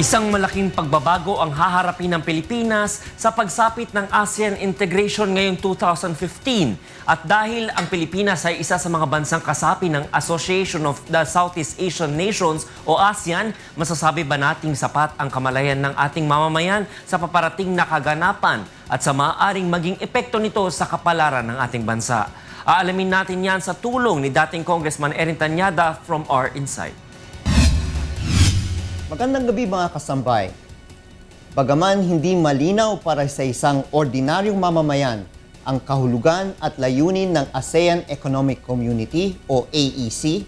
Isang malaking pagbabago ang haharapin ng Pilipinas sa pagsapit ng ASEAN integration ngayong 2015. At dahil ang Pilipinas ay isa sa mga bansang kasapi ng Association of the Southeast Asian Nations o ASEAN, masasabi ba nating sapat ang kamalayan ng ating mamamayan sa paparating na kaganapan at sa maaaring maging epekto nito sa kapalaran ng ating bansa? Aalamin natin yan sa tulong ni dating Congressman Erin Tanyada from Our Insight. Magandang gabi mga kasambay. Bagaman hindi malinaw para sa isang ordinaryong mamamayan ang kahulugan at layunin ng ASEAN Economic Community o AEC,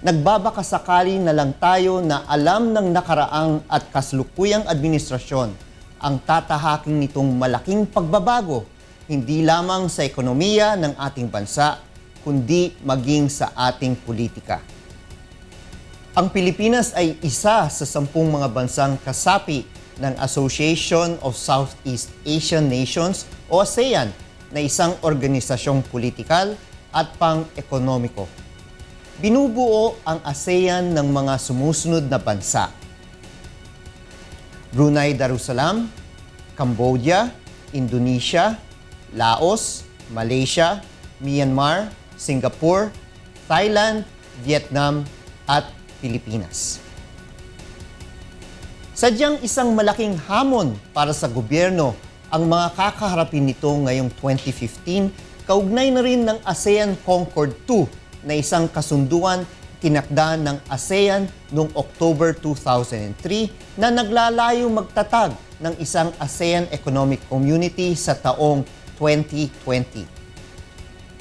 nagbabakasakali na lang tayo na alam ng nakaraang at kaslukuyang administrasyon ang tatahaking nitong malaking pagbabago hindi lamang sa ekonomiya ng ating bansa, kundi maging sa ating politika. Ang Pilipinas ay isa sa sampung mga bansang kasapi ng Association of Southeast Asian Nations o ASEAN na isang organisasyong politikal at pang-ekonomiko. Binubuo ang ASEAN ng mga sumusunod na bansa. Brunei Darussalam, Cambodia, Indonesia, Laos, Malaysia, Myanmar, Singapore, Thailand, Vietnam, at Pilipinas. Sadyang isang malaking hamon para sa gobyerno ang mga kakaharapin nito ngayong 2015, kaugnay na rin ng ASEAN Concord 2 na isang kasunduan tinakda ng ASEAN noong October 2003 na naglalayo magtatag ng isang ASEAN Economic Community sa taong 2020.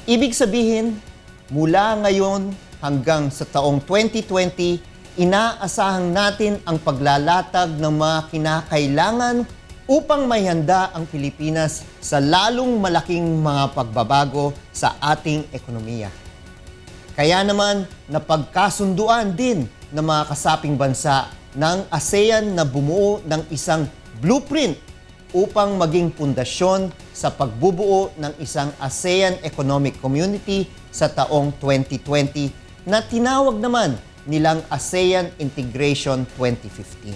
Ibig sabihin, mula ngayon hanggang sa taong 2020, inaasahan natin ang paglalatag ng mga kinakailangan upang may handa ang Pilipinas sa lalong malaking mga pagbabago sa ating ekonomiya. Kaya naman, napagkasunduan din ng mga kasaping bansa ng ASEAN na bumuo ng isang blueprint upang maging pundasyon sa pagbubuo ng isang ASEAN Economic Community sa taong 2020 na tinawag naman nilang ASEAN Integration 2015.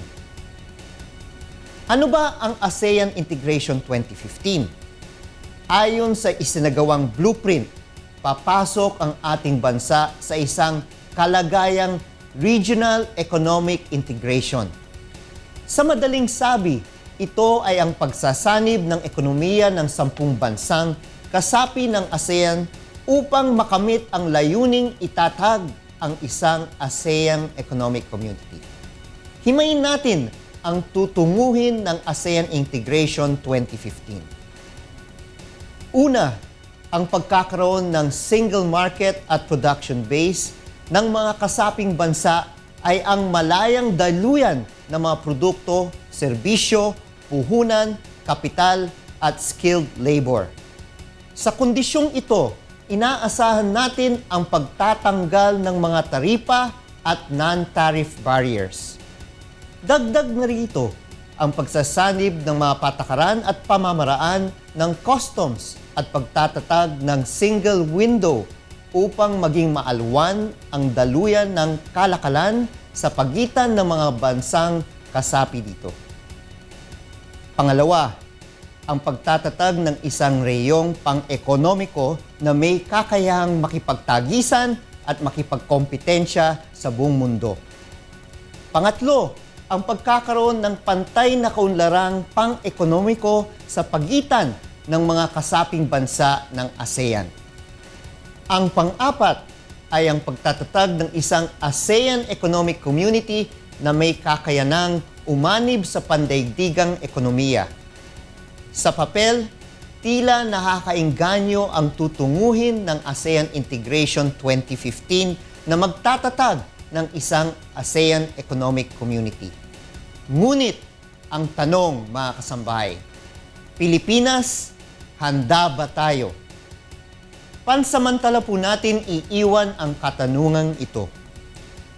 Ano ba ang ASEAN Integration 2015? Ayon sa isinagawang blueprint, papasok ang ating bansa sa isang kalagayang regional economic integration. Sa madaling sabi, ito ay ang pagsasanib ng ekonomiya ng sampung bansang kasapi ng ASEAN upang makamit ang layuning itatag ang isang ASEAN Economic Community. Himayin natin ang tutunguhin ng ASEAN Integration 2015. Una, ang pagkakaroon ng single market at production base ng mga kasaping bansa ay ang malayang daluyan ng mga produkto, serbisyo, puhunan, kapital at skilled labor. Sa kondisyong ito, inaasahan natin ang pagtatanggal ng mga taripa at non-tariff barriers. Dagdag na rito ang pagsasanib ng mga patakaran at pamamaraan ng customs at pagtatatag ng single window upang maging maalwan ang daluyan ng kalakalan sa pagitan ng mga bansang kasapi dito. Pangalawa, ang pagtatatag ng isang reyong pang-ekonomiko na may kakayahang makipagtagisan at makipagkompetensya sa buong mundo. Pangatlo, ang pagkakaroon ng pantay na kaunlarang pang-ekonomiko sa pagitan ng mga kasaping bansa ng ASEAN. Ang pang-apat ay ang pagtatatag ng isang ASEAN Economic Community na may kakayanang umanib sa pandaigdigang ekonomiya. Sa papel, tila nakakainganyo ang tutunguhin ng ASEAN Integration 2015 na magtatatag ng isang ASEAN Economic Community. Ngunit, ang tanong mga kasambahay, Pilipinas, handa ba tayo? Pansamantala po natin iiwan ang katanungang ito.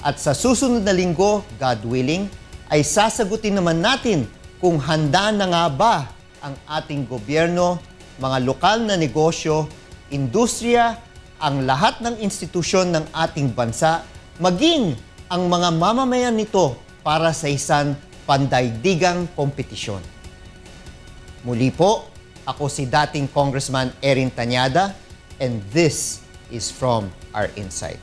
At sa susunod na linggo, God willing, ay sasagutin naman natin kung handa na nga ba ang ating gobyerno, mga lokal na negosyo, industriya, ang lahat ng institusyon ng ating bansa, maging ang mga mamamayan nito para sa isang pandaigdigang kompetisyon. Muli po, ako si dating Congressman Erin Tanyada and this is from our insight.